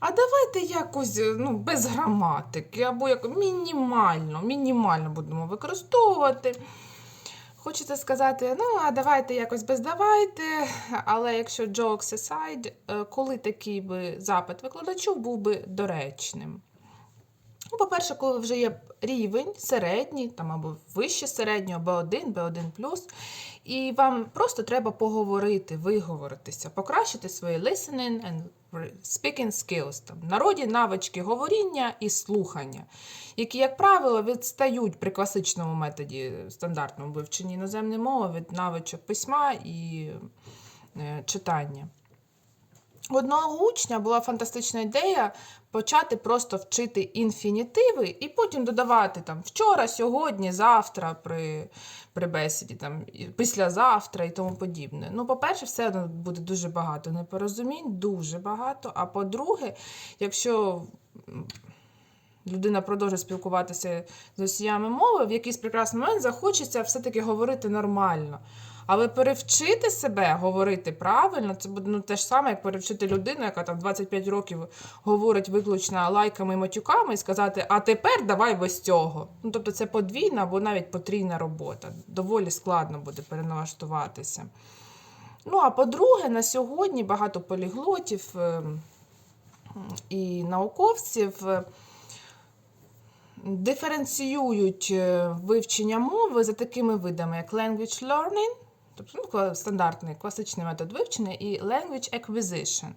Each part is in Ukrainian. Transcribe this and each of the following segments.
А давайте якось е, ну, без граматики, або як мінімально, мінімально будемо використовувати. Хочете сказати, ну, а давайте якось без давайте. Але якщо jokes aside, е, коли такий би запит викладачу був би доречним? Ну, по-перше, коли вже є рівень середній, там або вище середнього, B1, B1+, і вам просто треба поговорити, виговоритися, покращити свої listening and speaking skills, там, народі навички говоріння і слухання, які, як правило, відстають при класичному методі стандартному вивченні іноземної мови від навичок письма і е, читання. У одного учня була фантастична ідея почати просто вчити інфінітиви і потім додавати там вчора, сьогодні, завтра при, при бесіді, там, післязавтра і тому подібне. Ну, по-перше, все одно буде дуже багато непорозумінь, дуже багато. А по-друге, якщо людина продовжує спілкуватися з носіями мови, в якийсь прекрасний момент захочеться все-таки говорити нормально. Але перевчити себе говорити правильно, це буде ну, те ж саме, як перевчити людину, яка там 25 років говорить виключно лайками і матюками, і сказати, а тепер давай без цього. Ну, тобто це подвійна або навіть потрійна робота. Доволі складно буде переналаштуватися. Ну, а по-друге, на сьогодні багато поліглотів е, і науковців. е, Диференціюють е, вивчення мови за такими видами, як language learning, тобто ну, стандартний класичний метод вивчення, і language acquisition.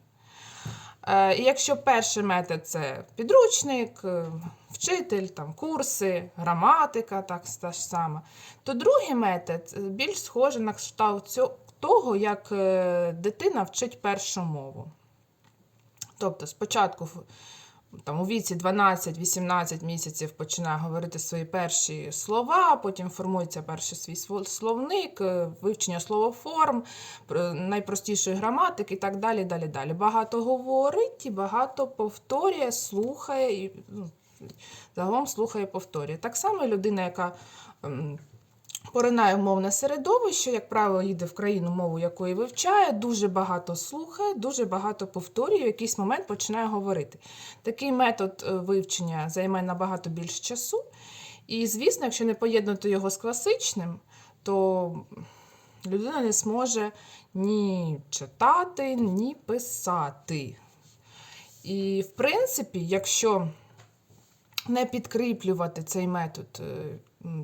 Е, І якщо перший метод це підручник, е, вчитель, там, курси, граматика, так та ж сама, то другий метод е, більш схожий на кшталт того, як дитина вчить першу мову. Тобто спочатку там, у віці 12-18 місяців починає говорити свої перші слова, потім формується перший свій словник, е, вивчення словоформ, пр- найпростішої граматики і так далі. далі, далі. Багато говорить і багато повторює, слухає, і, ну, загалом слухає повторює. Так само людина, яка ем, поринає в мовне середовище, як правило, їде в країну, мову якої вивчає, дуже багато слухає, дуже багато повторює, в якийсь момент починає говорити. Такий метод е, вивчення займе набагато більше часу. І, звісно, якщо не поєднати його з класичним, то людина не зможе ні читати, ні писати. І, в принципі, якщо не підкріплювати цей метод е,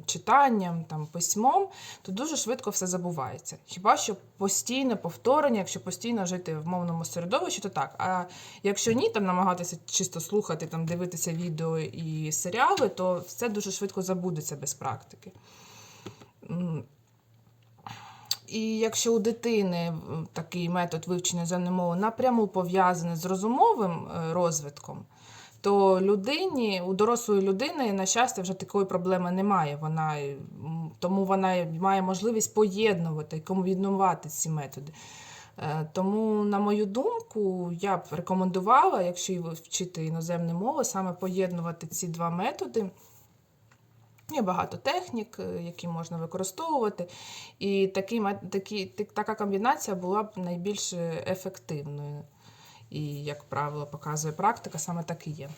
читанням, там, письмом, то дуже швидко все забувається. Хіба що постійне повторення, якщо постійно жити в мовному середовищі, то так. А якщо ні, там намагатися чисто слухати, там, дивитися відео і серіали, то все дуже швидко забудеться без практики. І якщо у дитини такий метод вивчення іноземної мови напряму пов'язаний з розумовим е, розвитком, то людині, у дорослої людини, на щастя, вже такої проблеми немає. Вона, е, тому вона має можливість поєднувати і комбінувати ці методи. Е, Тому, на мою думку, я б рекомендувала, якщо вчити іноземну мову, саме поєднувати ці два методи. Є багато технік, е, які можна використовувати, і такі, так- така комбінація була б найбільш ефективною. І, як правило, показує практика, саме так і є.